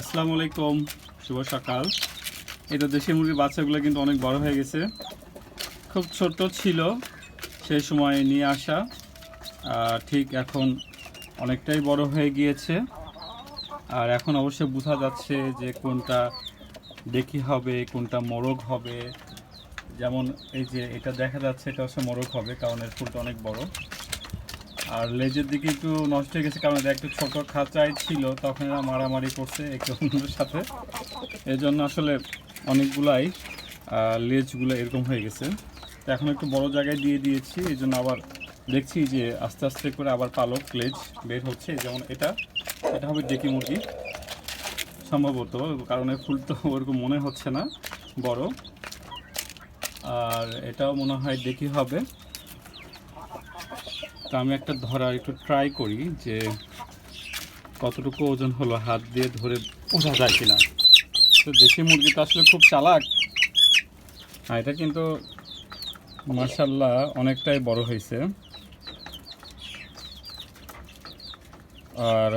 আসসালামু আলাইকুম, শুভ সকাল। এটা দেশি মুরগির বাচ্চাগুলো কিন্তু অনেক বড় হয়ে গেছে। খুব ছোট ছিল, সেই সময় নিয়ে আসা। ঠিক এখন অনেকটাই বড় হয়ে গিয়েছে। আর এখন অবশ্যই বোঝা যাচ্ছে যে কোনটা দেখি হবে, কোনটা মোরগ হবে। যেমন এই যে এটা দেখা যাচ্ছে এটা হচ্ছে মোরগ হবে, কারণ এর ফুলটা অনেক বড়। আর লেজের দিকে একটু নষ্ট হয়ে গেছে, কারণ এটা একটু ছোট খাঁচাই ছিল, তখন এরা মারামারি করছে একটু অন্যের সাথে। এই জন্য আসলে অনেকগুলাই লেজগুলো এরকম হয়ে গেছে। তো এখন একটু বড় জায়গায় দিয়ে দিয়েছি এই জন্য আবার দেখছি যে আস্তে আস্তে করে আবার পালক লেজ বের হচ্ছে। যেমন এটা এটা হবে ডেকি মুরগি, সম্ভবত, কারণ এর ফুল তো ওরকম মনে হচ্ছে না, বড়। আর এটাও মনে হয় দেখি হবে। তো আমি একটা ধরার একটু ট্রাই করি যে কতটুকু ওজন হলো হাত দিয়ে ধরে বোঝা যায় কিনা। তো দেশি মুরগি তো আসলে খুব চালাক। আর এটা কিন্তু মার্শাল্লাহ অনেকটাই বড় হয়েছে। আর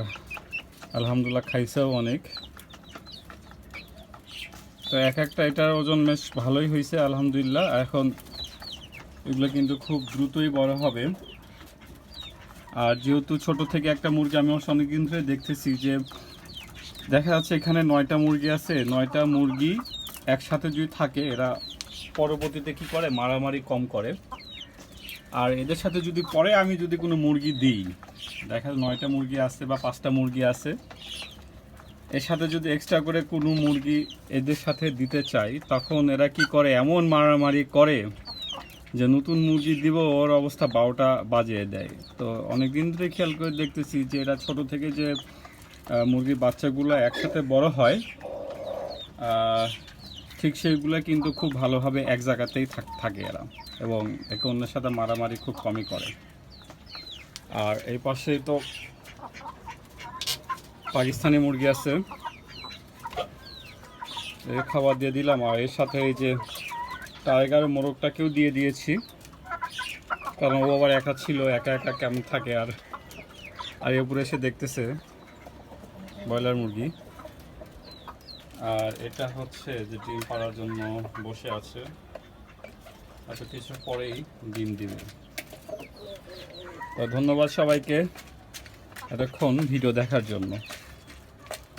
আলহামদুলিল্লাহ খাইছেও অনেক। তো এক একটা এটার ওজন বেশ ভালোই হয়েছে, আলহামদুলিল্লাহ। এখন এগুলো কিন্তু খুব দ্রুতই বড় হবে। আর যেহেতু ছোট থেকে একটা মুরগি আমি অবশ্য অনেকদিন ধরে দেখতেছি যে দেখা যাচ্ছে এখানে নয়টা মুরগি আছে, নয়টা মুরগি একসাথে যদি থাকে, এরা পরবর্তীতে কি করে? মারামারি কম করে। আর এদের সাথে যদি পরে আমি যদি কোনো মুরগি দিই, দেখা যায় নয়টা মুরগি আছে বা পাঁচটা মুরগি আছে, এর সাথে যদি এক্সট্রা করে কোনো মুরগি এদের সাথে দিতে চাই, তখন এরা কি করে? এমন মারামারি করে যে নতুন মুরগি দিব, ওর অবস্থা বারোটা বাজিয়ে দেয়। তো অনেক দিন ধরে খেয়াল করে দেখতেছি যে এরা ছোট থেকে যে মুরগির বাচ্চাগুলো একসাথে বড় হয় ঠিক সেইগুলো কিন্তু খুব ভালোভাবে এক জায়গাতেই থাকে এরা। এবং একে অন্যের সাথে মারামারি খুব কমই করে। আর এই পাশে তো পাকিস্তানি মুরগি আছে। খাবার দিয়ে দিলাম, আর এর সাথে এই যে টাইগার মোরগটাকেও দিয়ে দিয়েছি। কারণ ও আবার একা ছিল, একা একা কেমন থাকে আর। আর উপরে এসে দেখতেছে ব্রয়লার মুরগি। আর এটা হচ্ছে যে ডিম পাড়ার জন্য বসে আছে। আচ্ছা কিছু পরেই ডিম দিবে। তো ধন্যবাদ সবাইকে এতক্ষণ ভিডিও দেখার জন্য।